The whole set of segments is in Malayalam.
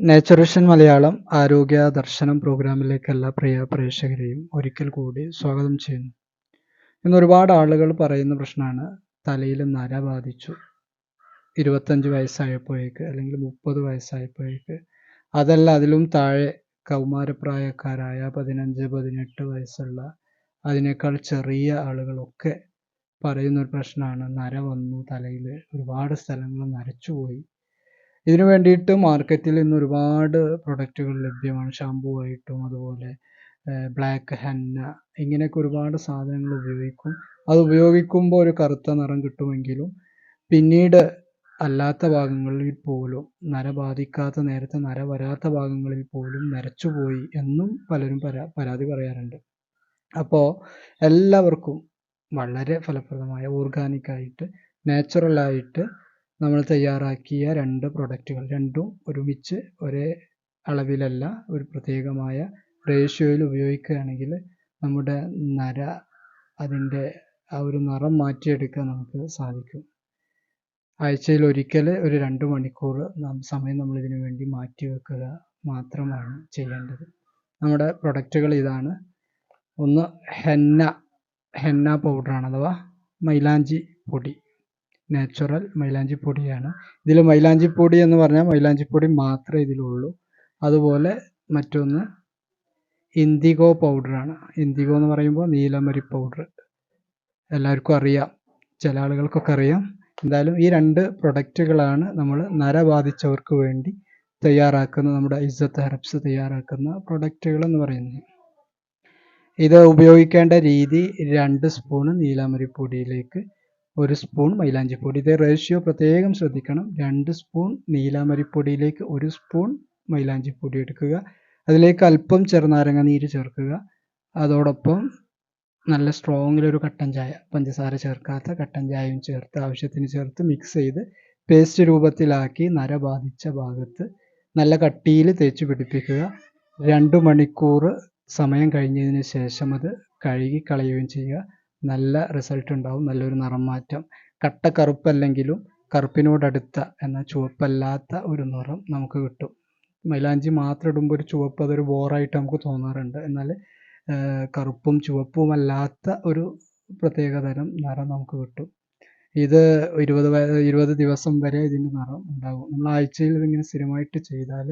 നേച്ചറിഷൻ മലയാളം ആരോഗ്യ ദർശനം പ്രോഗ്രാമിലേക്ക് എല്ലാ പ്രിയ പ്രേക്ഷകരെയും ഒരിക്കൽ കൂടി സ്വാഗതം ചെയ്യുന്നു. ഇന്ന് ഒരുപാട് ആളുകൾ പറയുന്ന പ്രശ്നമാണ് തലയിൽ നര ബാധിച്ചു. ഇരുപത്തഞ്ച് വയസ്സായപ്പോഴേക്ക് അല്ലെങ്കിൽ മുപ്പത് വയസ്സായപ്പോഴേക്ക് അതല്ല അതിലും താഴെ കൗമാരപ്രായക്കാരായ പതിനഞ്ച് പതിനെട്ട് വയസ്സുള്ള അതിനേക്കാൾ ചെറിയ ആളുകളൊക്കെ പറയുന്ന ഒരു പ്രശ്നമാണ്. നര വന്നു തലയിൽ ഒരുപാട് സ്ഥലങ്ങൾ നരച്ചുപോയി. ഇതിനു വേണ്ടിയിട്ട് മാർക്കറ്റിൽ ഇന്ന് ഒരുപാട് പ്രൊഡക്റ്റുകൾ ലഭ്യമാണ്. ഷാമ്പൂ ആയിട്ടും അതുപോലെ ബ്ലാക്ക് ഹെന്ന ഇങ്ങനെയൊക്കെ ഒരുപാട് സാധനങ്ങൾ ഉപയോഗിക്കും. അത് ഉപയോഗിക്കുമ്പോൾ ഒരു കറുത്ത നിറം കിട്ടുമെങ്കിലും പിന്നീട് അല്ലാത്ത ഭാഗങ്ങളിൽ പോലും നര ബാധിക്കാത്ത നേരത്തെ നര വരാത്ത ഭാഗങ്ങളിൽ പോലും നരച്ചുപോയി എന്നും പലരും പരാ പരാതി പറയാറുണ്ട്. അപ്പോൾ എല്ലാവർക്കും വളരെ ഫലപ്രദമായ ഓർഗാനിക്കായിട്ട് നാച്ചുറലായിട്ട് നമ്മൾ തയ്യാറാക്കിയ രണ്ട് പ്രൊഡക്റ്റുകൾ രണ്ടും ഒരുമിച്ച് ഒരേ അളവിലല്ല ഒരു പ്രത്യേകമായ റേഷ്യോയിൽ ഉപയോഗിക്കുകയാണെങ്കിൽ നമ്മുടെ നര അതിന്റെ ആ ഒരു നിറം മാറ്റിയെടുക്കാൻ നമുക്ക് സാധിക്കും. ആഴ്ചയിൽ ഒരിക്കൽ ഒരു രണ്ട് മണിക്കൂർ സമയം നമ്മൾ ഇതിനു വേണ്ടി മാറ്റി വെക്കുക മാത്രമാണ് ചെയ്യേണ്ടത്. നമ്മുടെ പ്രൊഡക്റ്റുകൾ ഇതാണ്. ഒന്ന് ഹെന്ന ഹെന്ന പൗഡറാണ് അഥവാ മൈലാഞ്ചി പൊടി. നാച്ചുറൽ മൈലാഞ്ചിപ്പൊടിയാണ്. ഇതിൽ മൈലാഞ്ചിപ്പൊടി എന്ന് പറഞ്ഞാൽ മൈലാഞ്ചിപ്പൊടി മാത്രമേ ഇതിലുള്ളൂ. അതുപോലെ മറ്റൊന്ന് ഇൻഡിഗോ പൗഡറാണ് ഇൻഡിഗോ എന്ന് പറയുമ്പോൾ നീലമരി പൗഡർ എല്ലാവർക്കും അറിയാം. ചില ആളുകൾക്കൊക്കെ അറിയാം. എന്തായാലും ഈ രണ്ട് പ്രൊഡക്റ്റുകളാണ് നമ്മൾ നര ബാധിച്ചവർക്ക് വേണ്ടി തയ്യാറാക്കുന്ന നമ്മുടെ ഇസ്സത്ത് ഹെർബ്സ് തയ്യാറാക്കുന്ന പ്രൊഡക്റ്റുകൾ എന്ന് പറയുന്നത്. ഇത് ഉപയോഗിക്കേണ്ട രീതി രണ്ട് സ്പൂണ് നീലാമരി പൊടിയിലേക്ക് ഒരു സ്പൂൺ മൈലാഞ്ചിപ്പൊടി. ഇതേ റേഷ്യോ പ്രത്യേകം ശ്രദ്ധിക്കണം. രണ്ട് സ്പൂൺ നീലാമരിപ്പൊടിയിലേക്ക് ഒരു സ്പൂൺ മൈലാഞ്ചിപ്പൊടി എടുക്കുക. അതിലേക്ക് അല്പം ചെറുനാരങ്ങ നീര് ചേർക്കുക. അതോടൊപ്പം നല്ല സ്ട്രോങ്ങിലൊരു കട്ടൻ ചായ പഞ്ചസാര ചേർക്കാത്ത കട്ടൻ ചായയും ചേർത്ത് ആവശ്യത്തിന് ചേർത്ത് മിക്സ് ചെയ്ത് പേസ്റ്റ് രൂപത്തിലാക്കി നര ബാധിച്ച ഭാഗത്ത് നല്ല കട്ടിയിൽ തേച്ച് പിടിപ്പിക്കുക. രണ്ട് മണിക്കൂർ സമയം കഴിഞ്ഞതിന് ശേഷം അത് കഴുകി കളയുകയും ചെയ്യുക. നല്ല റിസൾട്ട് ഉണ്ടാവും. നല്ലൊരു നിറം മാറ്റം കട്ട കറുപ്പല്ലെങ്കിലും കറുപ്പിനോടടുത്ത എന്നാൽ ചുവപ്പല്ലാത്ത ഒരു നിറം നമുക്ക് കിട്ടും. മൈലാഞ്ചി മാത്രം ഇടുമ്പോൾ ഒരു ചുവപ്പ് അതൊരു ബോറായിട്ട് നമുക്ക് തോന്നാറുണ്ട്. എന്നാൽ കറുപ്പും ചുവപ്പും അല്ലാത്ത ഒരു പ്രത്യേകതരം നിറം നമുക്ക് കിട്ടും. ഇത് ഇരുപത് ഇരുപത് ദിവസം വരെ ഇതിന്റെ നിറം ഉണ്ടാകും. നമ്മൾ ആഴ്ചയിൽ ഇതിങ്ങനെ സ്ഥിരമായിട്ട് ചെയ്താൽ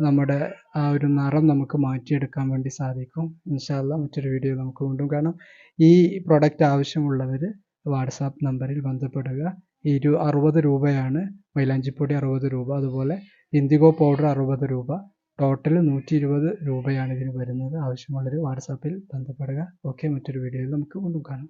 നമ്മുടെ ആ ഒരു നിറം നമുക്ക് മാറ്റിയെടുക്കാൻ വേണ്ടി സാധിക്കും. ഇൻഷാല്ല മറ്റൊരു വീഡിയോ നമുക്ക് വീണ്ടും കാണാം. ഈ പ്രൊഡക്റ്റ് ആവശ്യമുള്ളവർ വാട്സാപ്പ് നമ്പറിൽ ബന്ധപ്പെടുക. ഇരു അറുപത് രൂപയാണ്. മൈലാഞ്ചിപ്പൊടി അറുപത് രൂപ. അതുപോലെ ഇൻഡിഗോ പൗഡർ അറുപത് രൂപ. ടോട്ടൽ നൂറ്റി ഇരുപത് രൂപയാണ് ഇതിന് വരുന്നത്. ആവശ്യമുള്ളവർ വാട്സാപ്പിൽ ബന്ധപ്പെടുക. ഓക്കെ മറ്റൊരു വീഡിയോയിൽ നമുക്ക് വീണ്ടും കാണാം.